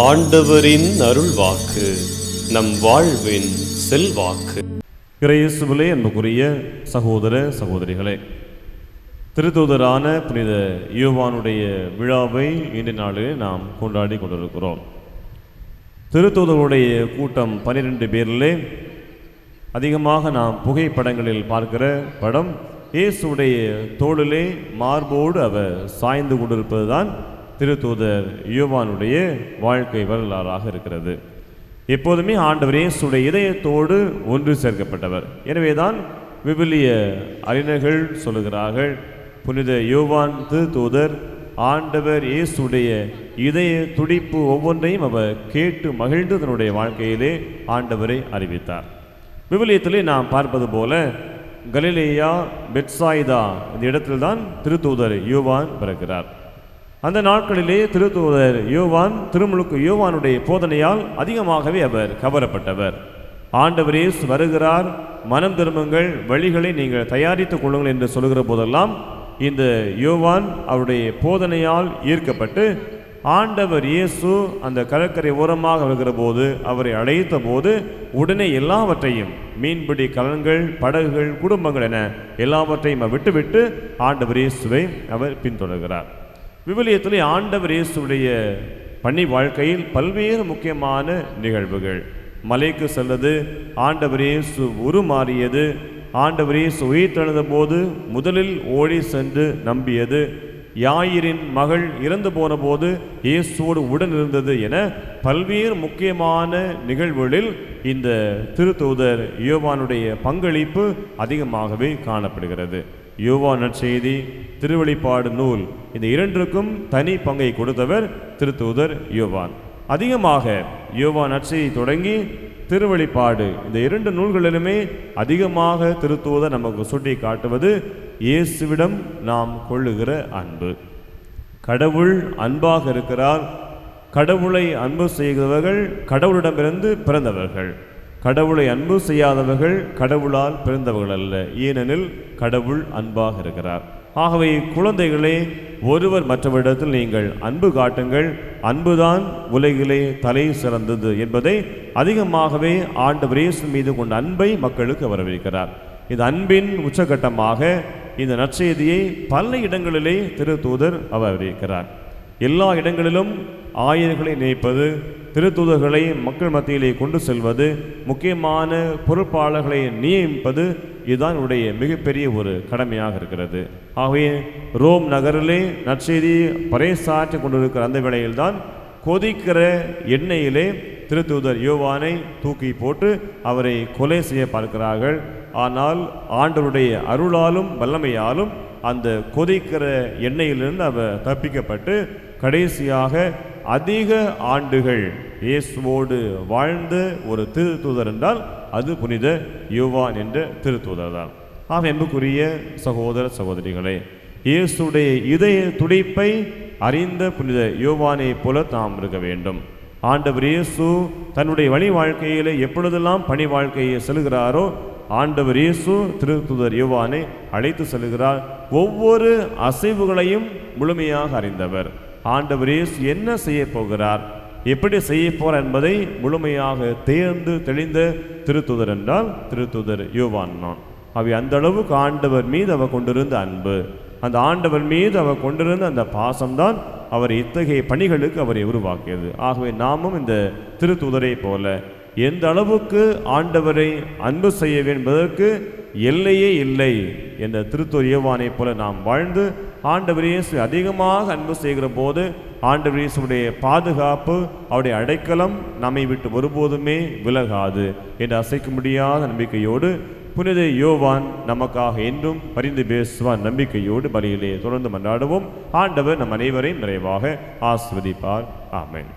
ஆண்டவரின் அருள் வாக்கு நம் வாழ்வின் செல்வாக்கு. இறையேசுவிலே அன்புக்குரிய சகோதர சகோதரிகளே திருத்தூதரான புனித யோவானுடைய விழாவை இன்றைய நாளில் நாம் கொண்டாடி கொண்டிருக்கிறோம். திருத்தூதருடைய கூட்டம் பன்னிரெண்டு பேரிலே அதிகமாக நாம் புகைப்படங்களில் பார்க்கிற படம் இயேசுடைய தோளிலே மார்போடு அவர் சாய்ந்து கொண்டிருப்பதுதான் திருத்தூதர் யோவானுடைய வாழ்க்கை வரலாறாக இருக்கிறது. எப்போதுமே ஆண்டவர் இயேசுடைய இதயத்தோடு ஒன்று சேர்க்கப்பட்டவர். எனவேதான் விவிலிய அறிஞர்கள் சொல்லுகிறார்கள் புனித யோவான் திருத்தூதர் ஆண்டவர் இயேசுடைய இதய துடிப்பு ஒவ்வொன்றையும் அவர் கேட்டு மகிழ்ந்து தன்னுடைய வாழ்க்கையிலே ஆண்டவரை அறிவித்தார். விவிலியத்திலே நாம் பார்ப்பது போல கலிலேயா பெட்சாயிதா இந்த இடத்தில்தான் திருத்தூதர் யுவான் பிறக்கிறார். அந்த நாட்களிலே திருத்தூதர் யோவான் திருமுழுக்கு யோவானுடைய போதனையால் அதிகமாகவே அவர் கவரப்பட்டவர். ஆண்டவர் இயேசு வருகிறார் மனம் திரும்புங்கள் வழிகளை நீங்கள் தயாரித்துக் கொள்ளுங்கள் என்று சொல்லுகிற போதெல்லாம் இந்த யோவான் அவருடைய போதனையால் ஈர்க்கப்பட்டு ஆண்டவர் இயேசு அந்த கடற்கரை ஓரமாக வருகிற போது அவரை அழைத்த போது உடனே எல்லாவற்றையும் மீன்பிடி கலன்கள் படகுகள் குடும்பங்கள் என எல்லாவற்றையும் விட்டுவிட்டு ஆண்டவர் இயேசுவை அவர் பின்தொடர்கிறார். விவிலியத்தில் ஆண்டவர் இயேசுடைய பணி வாழ்க்கையில் பல்வேறு முக்கியமான நிகழ்வுகள். மலைக்கு செல்வது ஆண்டவர் இயேசு உருமாறியது ஆண்டவர் இயேசு உயிர்த்தெழுந்த போது முதலில் ஓடி சென்று நம்பியது யாயிரின் மகள் இறந்து போன போது இயேசுவோடு உடன் இருந்தது என பல்வேறு முக்கியமான நிகழ்வுகளில் இந்த திருத்தூதர் யோவானுடைய பங்களிப்பு அதிகமாகவே காணப்படுகிறது. யோவான் நற்செய்தி திருவெளிப்பாடு நூல். இந்த இரண்டிற்கும் தனி பங்கை கொடுத்தவர் திருத்தூதர் யோவான். அதிகமாக யோவா நற்செய்தி தொடங்கி திருவெளிப்பாடு. இந்த இரண்டு நூல்களிலுமே அதிகமாக திருத்தூதர் நமக்கு சுட்டி காட்டுவது இயேசுவிடம் நாம் கொள்ளுகிற அன்பு. கடவுள் அன்பாக இருக்கிறார். கடவுளை அன்பு செய்கிறவர்கள் கடவுளிடமிருந்து பிறந்தவர்கள். கடவுளை அன்பு செய்யாதவர்கள் கடவுளால் பிறந்தவர்கள் அல்ல. ஏனெனில் கடவுள் அன்பாக இருக்கிறார். ஆகவே குழந்தைகளே ஒருவர் மற்றவரிடத்தில் நீங்கள் அன்பு காட்டுங்கள். அன்புதான் உலகிலே தலை சிறந்தது என்பதை அதிகமாகவே ஆண்டவர் இயேசு மீது கொண்ட அன்பை மக்களுக்கு வரவேற்கிறார். இந்த அன்பின் உச்சகட்டமாக இந்த நற்செய்தியை பல இடங்களிலே திரு தூதர் அவர் அறிவிக்கிறார் எல்லா இடங்களிலும் ஆயர்களை நினைப்பது திருத்தூதர்களை மக்கள் மத்தியிலே கொண்டு செல்வது முக்கியமான பொறுப்பாளர்களை நியமிப்பது இதுதான் உடைய மிகப்பெரிய ஒரு கடமையாக இருக்கிறது. ஆகவே ரோம் நகரிலே நற்செய்தி பறைசாற்றி கொண்டிருக்கிற அந்த வேளையில்தான் கொதிக்கிற எண்ணெயிலே திருத்தூதர் யோவானை தூக்கி போட்டு அவரை கொலை செய்ய பார்க்கிறார்கள். ஆனால் ஆண்டவருடைய அருளாலும் வல்லமையாலும் அந்த கொதிக்கிற எண்ணெயிலிருந்து அவர் தப்பிக்கப்பட்டு கடைசியாக அதிக ஆண்டுகள் இயேசுவோடு வாழ்ந்த ஒரு திருத்தூதர் என்றால் அது புனித யோவான் என்ற திருத்தூதர் தான் ஆம் என்புக்குரிய சகோதர சகோதரிகளே இயேசுடைய இதய துடிப்பை அறிந்த புனித யோவானை போல தாம் இருக்க வேண்டும். ஆண்டவர் இயேசு தன்னுடைய வழி வாழ்க்கையில் எப்பொழுதெல்லாம் பணி வாழ்க்கையை செல்கிறாரோ ஆண்டவர் இயேசு திருத்துதர் யோவானை அழைத்து செல்கிறார். ஒவ்வொரு அசைவுகளையும் முழுமையாக அறிந்தவர். ஆண்டவர் இயேசு என்ன செய்ய போகிறார்? எப்படி செய்ய போகிறார் என்பதை முழுமையாக தேர்ந்து தெளிந்த திருத்துதர் என்றால் திருத்துதர் யோவான் நான். அவை அந்த அளவுக்கு ஆண்டவர் மீது அவர் கொண்டிருந்த அன்பு. அந்த ஆண்டவர் மீது அவர் கொண்டிருந்த அந்த பாசம்தான் அவர் இத்தகைய பணிகளுக்கு அவரை உருவாக்கியது. ஆகவே நாமும் இந்த திருத்துதரை போல எந்த அளவுக்கு ஆண்டவரை அன்பு செய்ய வேண்டும் என்பதற்கு எல்லையே இல்லை என்ற திருத்தூர் யோவானைப் போல நாம் வாழ்ந்து ஆண்டவர் இயேசு அதிகமாக அன்பு செய்கிற போது ஆண்டவர் இயேசுடைய பாதுகாப்பு அவருடைய அடைக்கலம் நம்மை விட்டு ஒருபோதுமே விலகாது என்று அசைக்க முடியாத நம்பிக்கையோடு புனித யோவான் நமக்காக என்றும் பரிந்து பேசுவான் நம்பிக்கையோடு பலியிலே தொடர்ந்து மன்றாடுவோம். ஆண்டவர் நம் அனைவரையும் நிறைவாக ஆஸ்வதிப்பார் ஆமேன்.